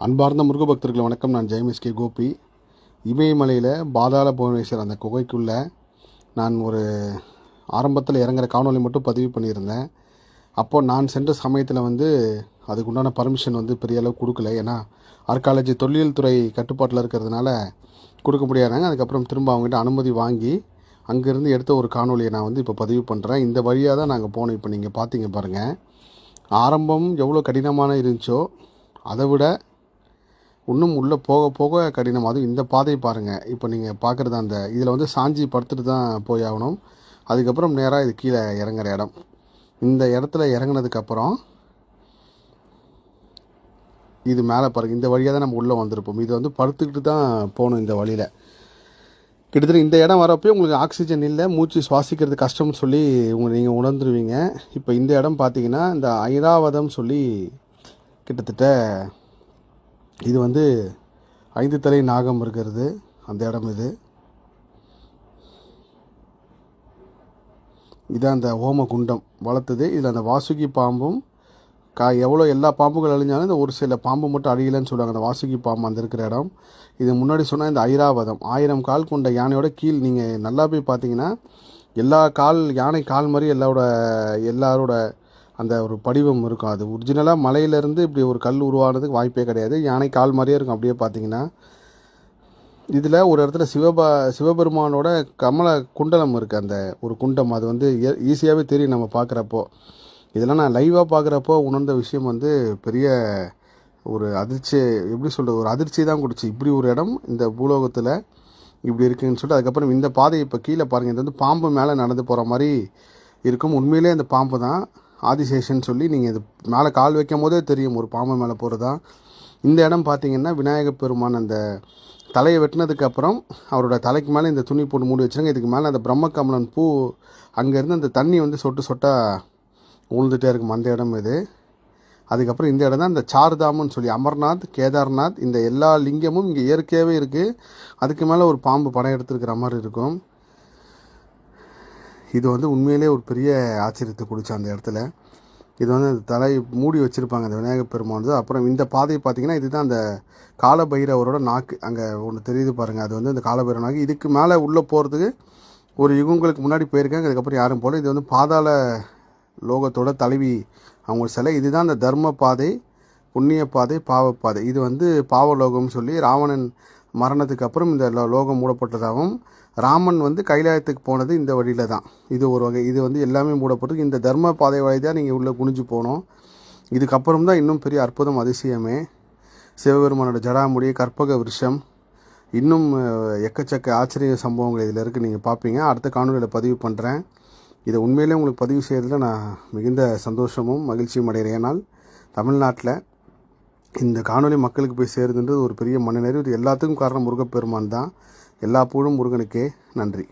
அன்பார்ந்த முருக பக்தர்கள் வணக்கம். நான் ஜெயமிஸ் கே. கோபி. இமயமலையில் பாதாள புவனேஸ்வர் அந்த குகைக்குள்ளே நான் ஒரு ஆரம்பத்தில் இறங்குற காணொளி மட்டும் பதிவு பண்ணியிருந்தேன். அப்போது நான் சென்ற சமயத்தில் வந்து அதுக்கு உண்டான பர்மிஷன் வந்து பெரிய அளவு கொடுக்கல. ஏன்னா ஆர்காலஜி தொல்லியல் துறை கட்டுப்பாட்டில் இருக்கிறதுனால கொடுக்க முடியாதாங்க. அதுக்கப்புறம் திரும்ப அவங்ககிட்ட அனுமதி வாங்கி அங்கேருந்து எடுத்த ஒரு காணொலியை நான் வந்து இப்போ பதிவு பண்ணுறேன் இந்த வழியாக தான் நாங்கள் போனோம். இப்போ நீங்கள் பார்த்தீங்க பாருங்கள் ஆரம்பம் எவ்வளோ கடினமான இருந்துச்சோ அதை விட இன்னும் உள்ளே போக போக கடினம். அதுவும் இந்த பாதையை பாருங்கள் இப்போ நீங்கள் பார்க்குறது அந்த இதில் வந்து சாஞ்சி படுத்துட்டு தான் போய் ஆகணும் அதுக்கப்புறம் நேராக இது கீழே இறங்குற இடம். இந்த இடத்துல இறங்குனதுக்கப்புறம் இது மேலே பாருங்கள் இந்த வழியாக தான் நம்ம உள்ளே வந்திருப்போம். இது வந்து படுத்துக்கிட்டு தான் போகணும் இந்த வழியில். கிட்டத்தட்ட இந்த இடம் வரப்போ உங்களுக்கு ஆக்சிஜன் இல்லை மூச்சு சுவாசிக்கிறது கஷ்டம்னு சொல்லி உங்க நீங்கள் உணர்ந்துருவீங்க. இப்போ இந்த இடம் பார்த்தீங்கன்னா இந்த ஐராவதம் சொல்லி கிட்டத்தட்ட இது வந்து ஐந்து தலை நாகம் இருக்கிறது. அந்த இடம் இது. இதான் அந்த ஹோம குண்டம் வளர்த்தது. இதில் அந்த வாசுகி பாம்பும் கா எவ்வளோ எல்லா பாம்புகள் அழிஞ்சாலும் இந்த ஒரு சில பாம்பு மட்டும் அழியலைன்னு சொல்லுவாங்க. அந்த வாசுகி பாம்பு அந்த இருக்கிற இடம். இது முன்னாடி சொன்னால் இந்த ஐராவதம். ஆயிரம் கால் கொண்ட யானையோட கீழ் நீங்கள் நல்லா போய் பார்த்தீங்கன்னா எல்லா கால் யானை கால் மாதிரி எல்லாரோட எல்லாரோட அந்த ஒரு படிவம் இருக்கும் அது ஒரிஜினலாக மலையிலேருந்து இப்படி ஒரு கல் உருவானதுக்கு வாய்ப்பே கிடையாது. யானை கால் மாதிரியே இருக்கும். அப்படியே பார்த்தீங்கன்னா இதில் ஒரு இடத்துல சிவபா சிவபெருமானோட கமல குண்டலம் இருக்குது அந்த ஒரு குண்டம். அது வந்து ஈஸியாகவே தெரியும் நம்ம பார்க்குறப்போ. இதெல்லாம் நான் லைவாக பார்க்குறப்போ உணர்ந்த விஷயம் வந்து பெரிய ஒரு அதிர்ச்சி எப்படி சொல்கிறது ஒரு அதிர்ச்சி தான் கொடுச்சு இப்படி ஒரு இடம் இந்த பூலோகத்தில் இப்படி இருக்குன்னு சொல்லிட்டு அதுக்கப்புறம் இந்த பாதை இப்போ கீழே பாருங்கள் இது வந்து பாம்பு மேலே நடந்து போகிற மாதிரி இருக்கும். உண்மையிலே அந்த பாம்பு தான். ஆதிசேஷன் சொல்லி நீங்கள் இது மேலே கால் வைக்கும் போதே தெரியும் ஒரு பாம்பு மேலே போகிறதா இந்த இடம் பார்த்தீங்கன்னா விநாயக பெருமான் அந்த தலையை வெட்டினதுக்கப்புறம் அவரோட தலைக்கு மேலே இந்த துணி போட்டு மூடி வச்சுருங்க இதுக்கு மேலே அந்த பிரம்மகமலன் பூ அங்கேருந்து அந்த தண்ணி வந்து சொட்டு சொட்டாக உழுந்துகிட்டே இருக்கும். அந்த இடம் இது. அதுக்கப்புறம் இந்த இடம் தான் இந்த சார்தாமுன்னு சொல்லி அமர்நாத் கேதார்நாத் இந்த எல்லா லிங்கமும் இங்கே இயற்கையாகவே இருக்குது அதுக்கு மேலே ஒரு பாம்பு படம் எடுத்துருக்கிற மாதிரி இருக்கும். இது வந்து உண்மையிலே ஒரு பெரிய ஆச்சரியத்தை கொடுச்சு அந்த இடத்துல. இது வந்து அந்த தலை மூடி வச்சுருப்பாங்க அந்த விநாயகர் பெருமான் அப்புறம் இந்த பாதை பார்த்தீங்கன்னா இதுதான் அந்த காலபைரவரோட நாக்கு. அங்கே ஒன்று தெரியுது பாருங்கள் அது வந்து அந்த காலபைரவ நாக்கு. இதுக்கு மேலே உள்ளே போகிறதுக்கு ஒரு யுகங்களுக்கு முன்னாடி போயிருக்காங்க. அதுக்கப்புறம் யாரும் போல இது வந்து பாதாள லோகத்தோட தலைவி அவங்க சிலை. இதுதான் அந்த தர்ம பாதை புண்ணிய பாதை பாவப்பாதை இது வந்து பாவலோகம்னு சொல்லி ராவணன் மரணத்துக்கு அப்புறம் இந்த லோகம் மூடப்பட்டதாகவும் ராமன் வந்து கைலாயத்துக்கு போனது இந்த வழியில் தான். இது ஒரு வகை இது வந்து எல்லாமே மூடப்பட்டு இந்த தர்ம பாதை வழி தான் நீங்கள் உள்ளே குனிஞ்சு போகணும் இதுக்கப்புறம் தான் இன்னும் பெரிய அற்புதம் அதிசயமே. சிவபெருமானோட ஜடாமுடி கற்பக விருஷம். இன்னும் எக்கச்சக்க ஆச்சரிய சம்பவங்கள் இதில் இருக்குது நீங்கள் பார்ப்பீங்க அடுத்த காணொலியில் பதிவு பண்ணுறேன் இதை உண்மையிலே உங்களுக்கு பதிவு செய்கிறதுல நான் மிகுந்த சந்தோஷமும் மகிழ்ச்சியும் அடைகிறேன். ஏன்னால் தமிழ்நாட்டில் இந்த காணொளி மக்களுக்கு போய் சேருதுன்றது ஒரு பெரிய மனநிறைவு. இது எல்லாத்துக்கும் காரணம் முருகப்பெருமான் தான். எல்லா புகழும் முருகனுக்கே. நன்றி.